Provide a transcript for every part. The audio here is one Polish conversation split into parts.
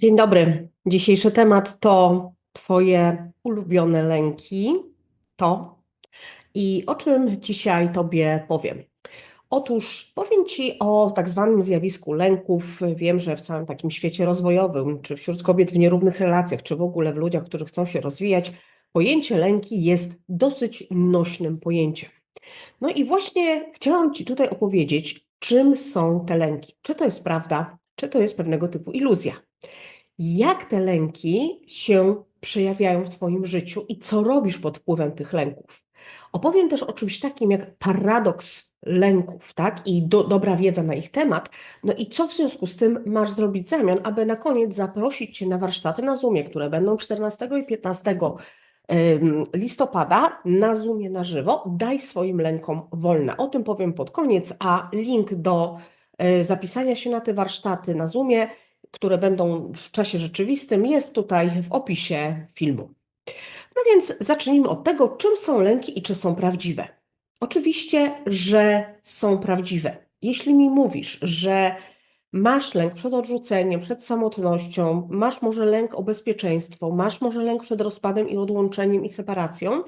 Dzień dobry. Dzisiejszy temat to Twoje ulubione lęki. To i o czym dzisiaj Tobie powiem. Otóż powiem Ci o tak zwanym zjawisku lęków. Wiem, że w całym takim świecie rozwojowym, czy wśród kobiet w nierównych relacjach, czy w ogóle w ludziach, którzy chcą się rozwijać, pojęcie lęki jest dosyć nośnym pojęciem. No i właśnie chciałam Ci tutaj opowiedzieć, czym są te lęki. Czy to jest prawda, czy to jest pewnego typu iluzja jak te lęki się przejawiają w Twoim życiu i co robisz pod wpływem tych lęków. Opowiem też o czymś takim jak paradoks lęków, tak? I do, dobra wiedza na ich temat. No i co w związku z tym masz zrobić zamian, aby na koniec zaprosić Cię na warsztaty na Zoomie, które będą 14 i 15 listopada na Zoomie na żywo. Daj swoim lękom wolne. O tym powiem pod koniec, a link do e, zapisania się na te warsztaty na Zoomie które będą w czasie rzeczywistym, jest tutaj w opisie filmu. No więc zacznijmy od tego, czym są lęki i czy są prawdziwe. Oczywiście, że są prawdziwe. Jeśli mi mówisz, że Masz lęk przed odrzuceniem, przed samotnością, masz może lęk o bezpieczeństwo, masz może lęk przed rozpadem i odłączeniem i separacją,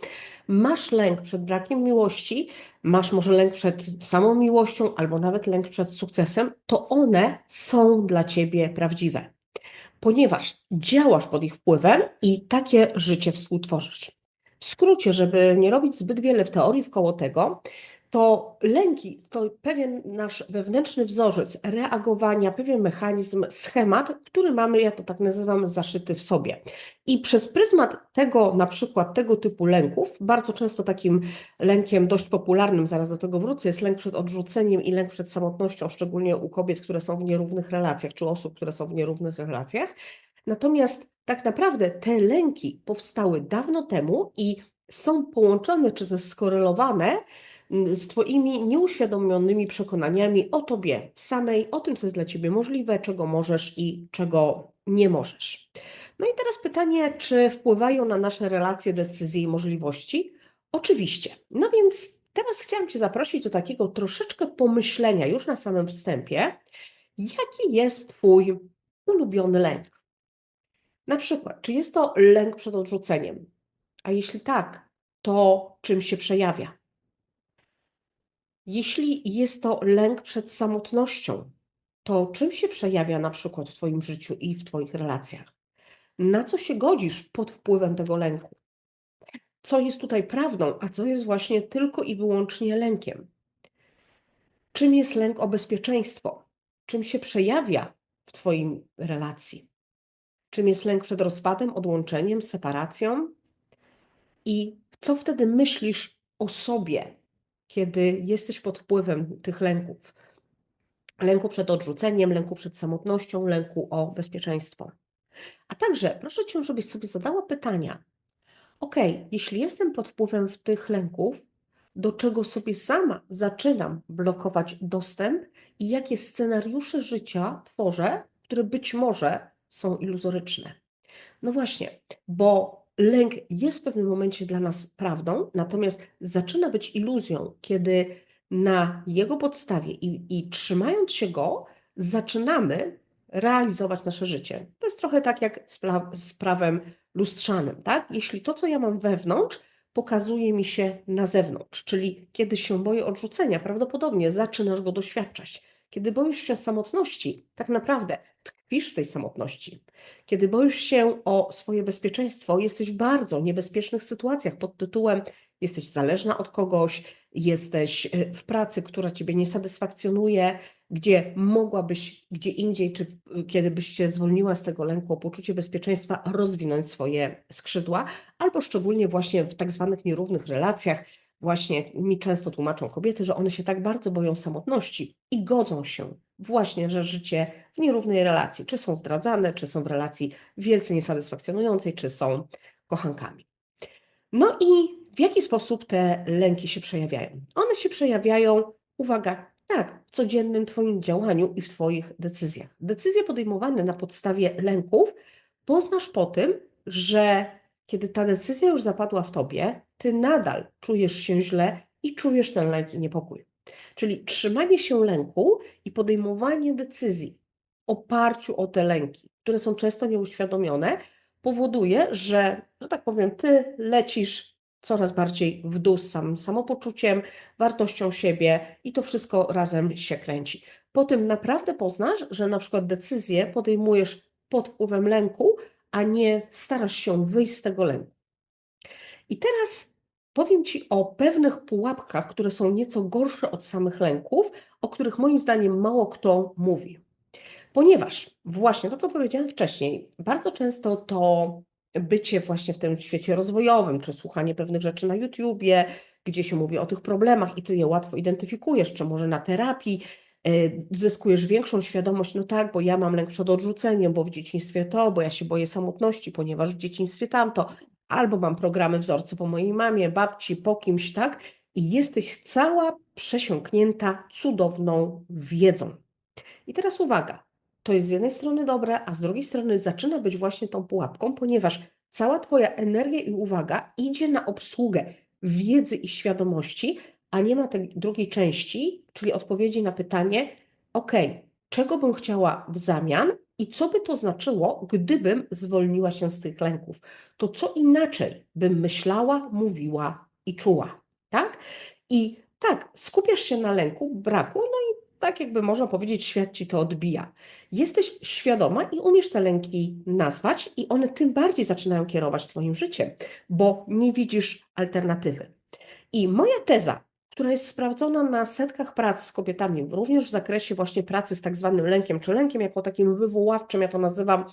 masz lęk przed brakiem miłości, masz może lęk przed samą miłością albo nawet lęk przed sukcesem, to one są dla ciebie prawdziwe, ponieważ działasz pod ich wpływem i takie życie współtworzysz. W skrócie, żeby nie robić zbyt wiele w teorii wkoło tego, to lęki to pewien nasz wewnętrzny wzorzec reagowania, pewien mechanizm, schemat, który mamy, ja to tak nazywam, zaszyty w sobie. I przez pryzmat tego, na przykład tego typu lęków, bardzo często takim lękiem dość popularnym, zaraz do tego wrócę, jest lęk przed odrzuceniem i lęk przed samotnością, szczególnie u kobiet, które są w nierównych relacjach, czy osób, które są w nierównych relacjach. Natomiast tak naprawdę te lęki powstały dawno temu i są połączone czy też skorelowane z Twoimi nieuświadomionymi przekonaniami o Tobie samej, o tym, co jest dla Ciebie możliwe, czego możesz i czego nie możesz. No i teraz pytanie, czy wpływają na nasze relacje, decyzje i możliwości? Oczywiście. No więc teraz chciałam Cię zaprosić do takiego troszeczkę pomyślenia już na samym wstępie, jaki jest Twój ulubiony lęk. Na przykład, czy jest to lęk przed odrzuceniem? A jeśli tak, to czym się przejawia? Jeśli jest to lęk przed samotnością, to czym się przejawia na przykład w Twoim życiu i w Twoich relacjach? Na co się godzisz pod wpływem tego lęku? Co jest tutaj prawdą, a co jest właśnie tylko i wyłącznie lękiem? Czym jest lęk o bezpieczeństwo? Czym się przejawia w Twoim relacji? Czym jest lęk przed rozpadem, odłączeniem, separacją? I co wtedy myślisz o sobie, kiedy jesteś pod wpływem tych lęków. Lęku przed odrzuceniem, lęku przed samotnością, lęku o bezpieczeństwo. A także proszę Cię, żebyś sobie zadała pytania. Ok, jeśli jestem pod wpływem tych lęków, do czego sobie sama zaczynam blokować dostęp i jakie scenariusze życia tworzę, które być może są iluzoryczne. No właśnie, bo lęk jest w pewnym momencie dla nas prawdą, natomiast zaczyna być iluzją, kiedy na jego podstawie i, i trzymając się go, zaczynamy realizować nasze życie. To jest trochę tak jak z, pra z prawem lustrzanym, tak? Jeśli to, co ja mam wewnątrz, pokazuje mi się na zewnątrz, czyli kiedy się boję odrzucenia, prawdopodobnie zaczynasz go doświadczać. Kiedy boisz się samotności, tak naprawdę tkwisz w tej samotności. Kiedy boisz się o swoje bezpieczeństwo, jesteś w bardzo niebezpiecznych sytuacjach pod tytułem jesteś zależna od kogoś, jesteś e, w pracy, która ciebie nie satysfakcjonuje, gdzie mogłabyś gdzie indziej, czy kiedy byś się zwolniła z tego lęku o poczucie bezpieczeństwa, rozwinąć swoje skrzydła, albo szczególnie właśnie w tak zwanych nierównych relacjach, właśnie mi często tłumaczą kobiety, że one się tak bardzo boją samotności i godzą się właśnie, że życie w nierównej relacji, czy są zdradzane, czy są w relacji wielce niesatysfakcjonującej, czy są kochankami. No i w jaki sposób te lęki się przejawiają? One się przejawiają, uwaga, tak, w codziennym Twoim działaniu i w Twoich decyzjach. Decyzje podejmowane na podstawie lęków poznasz po tym, że kiedy ta decyzja już zapadła w Tobie, Ty nadal czujesz się źle i czujesz ten lęk i niepokój. Czyli trzymanie się lęku i podejmowanie decyzji oparciu o te lęki, które są często nieuświadomione, powoduje, że, że tak powiem, ty lecisz coraz bardziej w dół z samym samopoczuciem, wartością siebie i to wszystko razem się kręci. Po tym naprawdę poznasz, że na przykład decyzję podejmujesz pod wpływem lęku, a nie starasz się wyjść z tego lęku. I teraz powiem Ci o pewnych pułapkach, które są nieco gorsze od samych lęków, o których moim zdaniem mało kto mówi. Ponieważ właśnie to, co powiedziałam wcześniej, bardzo często to bycie właśnie w tym świecie rozwojowym, czy słuchanie pewnych rzeczy na YouTubie, gdzie się mówi o tych problemach i ty je łatwo identyfikujesz, czy może na terapii, Y, zyskujesz większą świadomość, no tak, bo ja mam lęk przed odrzuceniem, bo w dzieciństwie to, bo ja się boję samotności, ponieważ w dzieciństwie tamto, albo mam programy wzorce po mojej mamie, babci, po kimś, tak, i jesteś cała przesiąknięta cudowną wiedzą. I teraz uwaga, to jest z jednej strony dobre, a z drugiej strony zaczyna być właśnie tą pułapką, ponieważ cała Twoja energia i uwaga idzie na obsługę wiedzy i świadomości, a nie ma tej drugiej części, czyli odpowiedzi na pytanie: OK, czego bym chciała w zamian i co by to znaczyło, gdybym zwolniła się z tych lęków? To co inaczej bym myślała, mówiła i czuła, tak? I tak, skupiasz się na lęku, braku, no i tak jakby można powiedzieć, świat ci to odbija. Jesteś świadoma i umiesz te lęki nazwać, i one tym bardziej zaczynają kierować Twoim życiem, bo nie widzisz alternatywy. I moja teza która jest sprawdzona na setkach prac z kobietami, również w zakresie właśnie pracy z tak zwanym lękiem, czy lękiem jako takim wywoławczym, ja to nazywam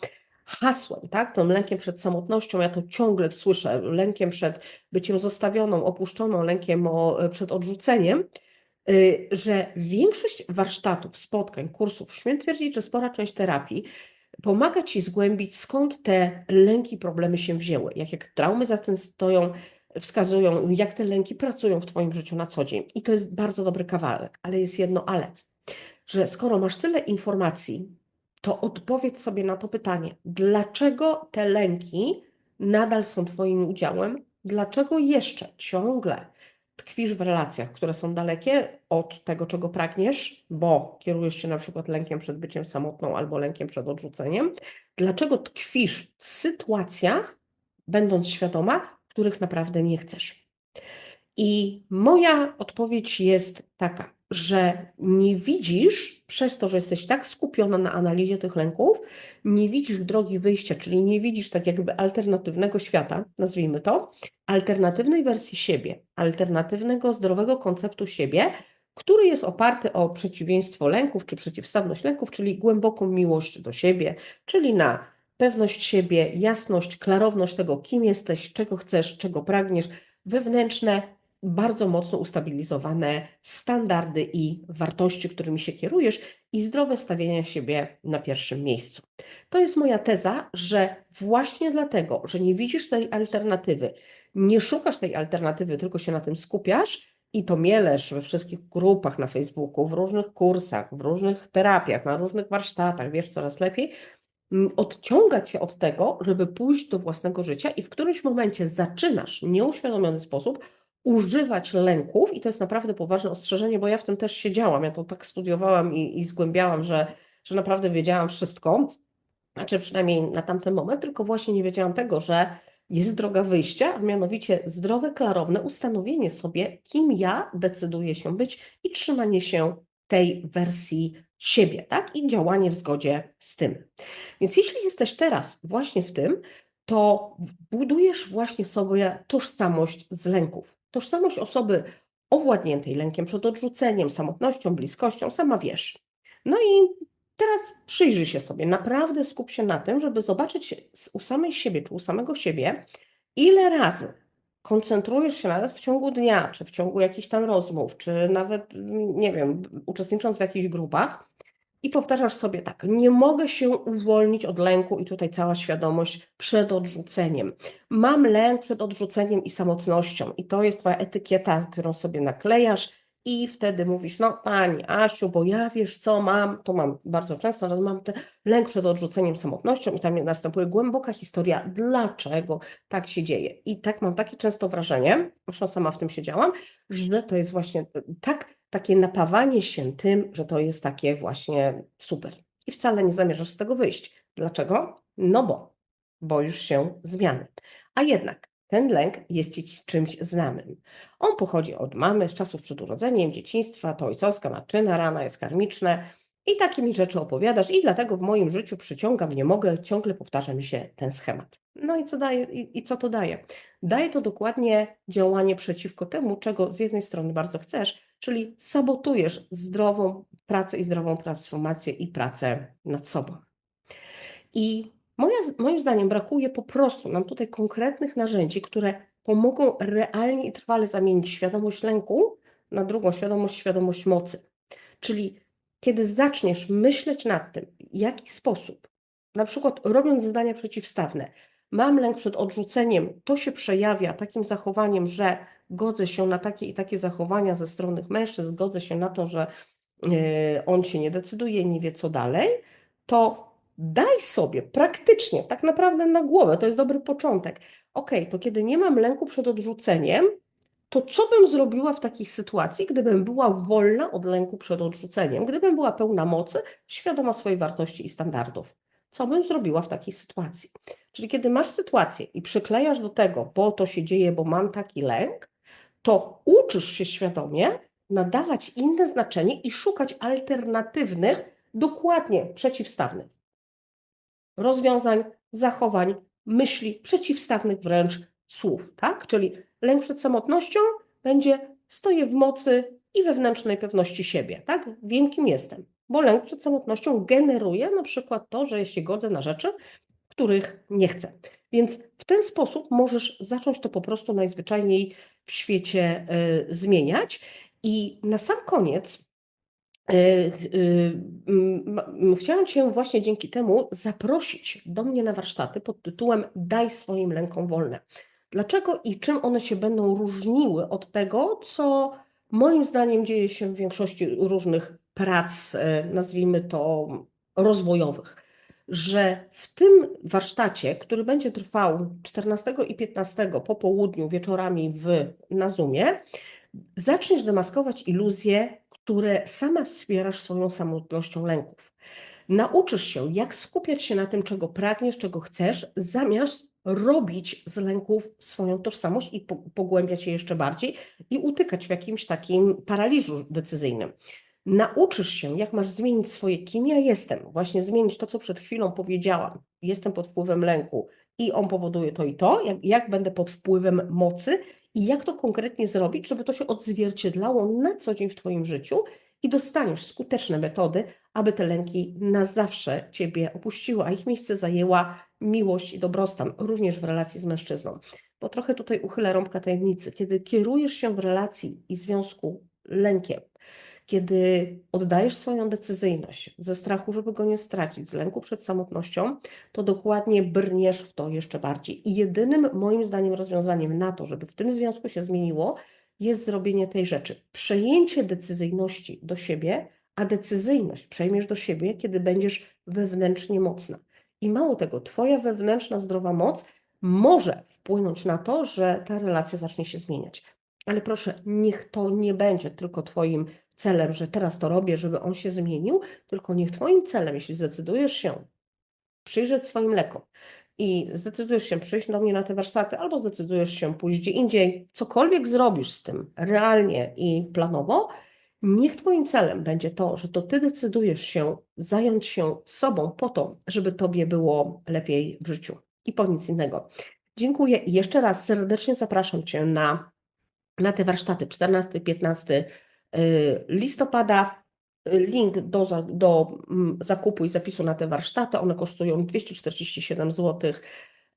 hasłem, tak? Tym lękiem przed samotnością, ja to ciągle słyszę, lękiem przed byciem zostawioną, opuszczoną, lękiem o, przed odrzuceniem, y, że większość warsztatów, spotkań, kursów, śmiem twierdzić, że spora część terapii pomaga Ci zgłębić, skąd te lęki, problemy się wzięły, jakie traumy za tym stoją, wskazują, jak te lęki pracują w Twoim życiu na co dzień. I to jest bardzo dobry kawałek, ale jest jedno ale, że skoro masz tyle informacji, to odpowiedz sobie na to pytanie, dlaczego te lęki nadal są Twoim udziałem, dlaczego jeszcze ciągle tkwisz w relacjach, które są dalekie od tego, czego pragniesz, bo kierujesz się na przykład lękiem przed byciem samotną albo lękiem przed odrzuceniem, dlaczego tkwisz w sytuacjach, będąc świadoma, których naprawdę nie chcesz. I moja odpowiedź jest taka, że nie widzisz, przez to, że jesteś tak skupiona na analizie tych lęków, nie widzisz drogi wyjścia, czyli nie widzisz tak jakby alternatywnego świata, nazwijmy to, alternatywnej wersji siebie, alternatywnego, zdrowego konceptu siebie, który jest oparty o przeciwieństwo lęków czy przeciwstawność lęków, czyli głęboką miłość do siebie, czyli na pewność siebie, jasność, klarowność tego, kim jesteś, czego chcesz, czego pragniesz, wewnętrzne, bardzo mocno ustabilizowane standardy i wartości, którymi się kierujesz i zdrowe stawienie siebie na pierwszym miejscu. To jest moja teza, że właśnie dlatego, że nie widzisz tej alternatywy, nie szukasz tej alternatywy, tylko się na tym skupiasz i to mielesz we wszystkich grupach na Facebooku, w różnych kursach, w różnych terapiach, na różnych warsztatach, wiesz coraz lepiej, odciąga cię od tego, żeby pójść do własnego życia i w którymś momencie zaczynasz nieuświadomiony sposób używać lęków i to jest naprawdę poważne ostrzeżenie, bo ja w tym też siedziałam, ja to tak studiowałam i, i zgłębiałam, że, że naprawdę wiedziałam wszystko, znaczy przynajmniej na tamten moment, tylko właśnie nie wiedziałam tego, że jest droga wyjścia, a mianowicie zdrowe, klarowne ustanowienie sobie, kim ja decyduję się być i trzymanie się tej wersji siebie, tak? I działanie w zgodzie z tym. Więc jeśli jesteś teraz właśnie w tym, to budujesz właśnie sobie tożsamość z lęków. Tożsamość osoby owładniętej lękiem przed odrzuceniem, samotnością, bliskością, sama wiesz. No i teraz przyjrzyj się sobie, naprawdę skup się na tym, żeby zobaczyć u samej siebie czy u samego siebie, ile razy koncentrujesz się nawet w ciągu dnia, czy w ciągu jakichś tam rozmów, czy nawet, nie wiem, uczestnicząc w jakichś grupach i powtarzasz sobie tak, nie mogę się uwolnić od lęku i tutaj cała świadomość przed odrzuceniem. Mam lęk przed odrzuceniem i samotnością i to jest twoja etykieta, którą sobie naklejasz i wtedy mówisz, no Pani Asiu, bo ja wiesz co mam, to mam bardzo często, ale mam ten lęk przed odrzuceniem samotnością i tam następuje głęboka historia, dlaczego tak się dzieje. I tak mam takie często wrażenie, zresztą sama w tym siedziałam, że to jest właśnie tak, takie napawanie się tym, że to jest takie właśnie super. i wcale nie zamierzasz z tego wyjść. Dlaczego? No bo boisz się zmiany. A jednak ten lęk jest ci czymś znanym. On pochodzi od mamy z czasów przed urodzeniem, dzieciństwa, to ojcowska naczyna rana jest karmiczne i takie mi rzeczy opowiadasz i dlatego w moim życiu przyciągam, nie mogę, ciągle powtarza mi się ten schemat. No i co, daje, i, i co to daje? Daje to dokładnie działanie przeciwko temu, czego z jednej strony bardzo chcesz, czyli sabotujesz zdrową pracę i zdrową transformację i pracę nad sobą. I moja, moim zdaniem brakuje po prostu nam tutaj konkretnych narzędzi, które pomogą realnie i trwale zamienić świadomość lęku na drugą świadomość, świadomość mocy. Czyli kiedy zaczniesz myśleć nad tym, w jaki sposób, na przykład robiąc zadania przeciwstawne, mam lęk przed odrzuceniem, to się przejawia takim zachowaniem, że godzę się na takie i takie zachowania ze strony mężczyzn, godzę się na to, że e, on się nie decyduje, nie wie co dalej, to daj sobie praktycznie, tak naprawdę na głowę, to jest dobry początek. Ok, to kiedy nie mam lęku przed odrzuceniem, to co bym zrobiła w takiej sytuacji, gdybym była wolna od lęku przed odrzuceniem, gdybym była pełna mocy, świadoma swojej wartości i standardów? Co bym zrobiła w takiej sytuacji? Czyli kiedy masz sytuację i przyklejasz do tego, bo to się dzieje, bo mam taki lęk, to uczysz się świadomie nadawać inne znaczenie i szukać alternatywnych, dokładnie przeciwstawnych rozwiązań, zachowań, myśli, przeciwstawnych wręcz słów, tak? Czyli lęk przed samotnością będzie stoję w mocy i wewnętrznej pewności siebie, tak? Wiem, kim jestem. Bo lęk przed samotnością generuje na przykład to, że się godzę na rzeczy, których nie chcę. Więc w ten sposób możesz zacząć to po prostu najzwyczajniej w świecie y, zmieniać. I na sam koniec chciałam Cię właśnie dzięki temu zaprosić do mnie na warsztaty pod tytułem Daj swoim lękom wolne. Dlaczego i czym one się będą różniły od tego, co moim zdaniem dzieje się w większości różnych prac, nazwijmy to rozwojowych że w tym warsztacie, który będzie trwał 14 i 15 po południu, wieczorami w, na Zoomie, zaczniesz demaskować iluzje, które sama wspierasz swoją samotnością lęków. Nauczysz się, jak skupiać się na tym, czego pragniesz, czego chcesz, zamiast robić z lęków swoją tożsamość i pogłębiać je jeszcze bardziej i utykać w jakimś takim paraliżu decyzyjnym. Nauczysz się, jak masz zmienić swoje kim ja jestem, właśnie zmienić to, co przed chwilą powiedziałam, jestem pod wpływem lęku i on powoduje to i to, jak, jak będę pod wpływem mocy i jak to konkretnie zrobić, żeby to się odzwierciedlało na co dzień w Twoim życiu i dostaniesz skuteczne metody, aby te lęki na zawsze Ciebie opuściły, a ich miejsce zajęła miłość i dobrostan, również w relacji z mężczyzną. Bo trochę tutaj uchylę rąbka tajemnicy. Kiedy kierujesz się w relacji i związku lękiem, kiedy oddajesz swoją decyzyjność ze strachu, żeby go nie stracić, z lęku przed samotnością, to dokładnie brniesz w to jeszcze bardziej. I jedynym moim zdaniem rozwiązaniem na to, żeby w tym związku się zmieniło, jest zrobienie tej rzeczy. Przejęcie decyzyjności do siebie, a decyzyjność przejmiesz do siebie, kiedy będziesz wewnętrznie mocna. I mało tego, Twoja wewnętrzna zdrowa moc może wpłynąć na to, że ta relacja zacznie się zmieniać. Ale proszę, niech to nie będzie tylko Twoim celem, że teraz to robię, żeby on się zmienił, tylko niech Twoim celem, jeśli zdecydujesz się przyjrzeć swoim lekom i zdecydujesz się przyjść do mnie na te warsztaty, albo zdecydujesz się pójść gdzie indziej, cokolwiek zrobisz z tym realnie i planowo, niech Twoim celem będzie to, że to Ty decydujesz się zająć się sobą po to, żeby Tobie było lepiej w życiu i po nic innego. Dziękuję i jeszcze raz serdecznie zapraszam Cię na, na te warsztaty 14-15 Y, listopada. Y, link do, do mm, zakupu i zapisu na te warsztaty, one kosztują 247 zł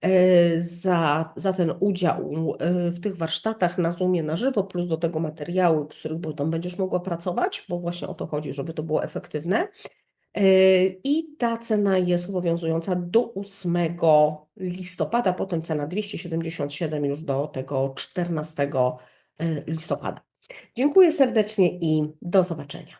y, za, za ten udział w tych warsztatach na Zoomie na żywo, plus do tego materiały, z których potem będziesz mogła pracować, bo właśnie o to chodzi, żeby to było efektywne. I ta cena jest obowiązująca do 8 listopada, potem cena 277 już do tego 14 listopada. Dziękuję serdecznie i do zobaczenia.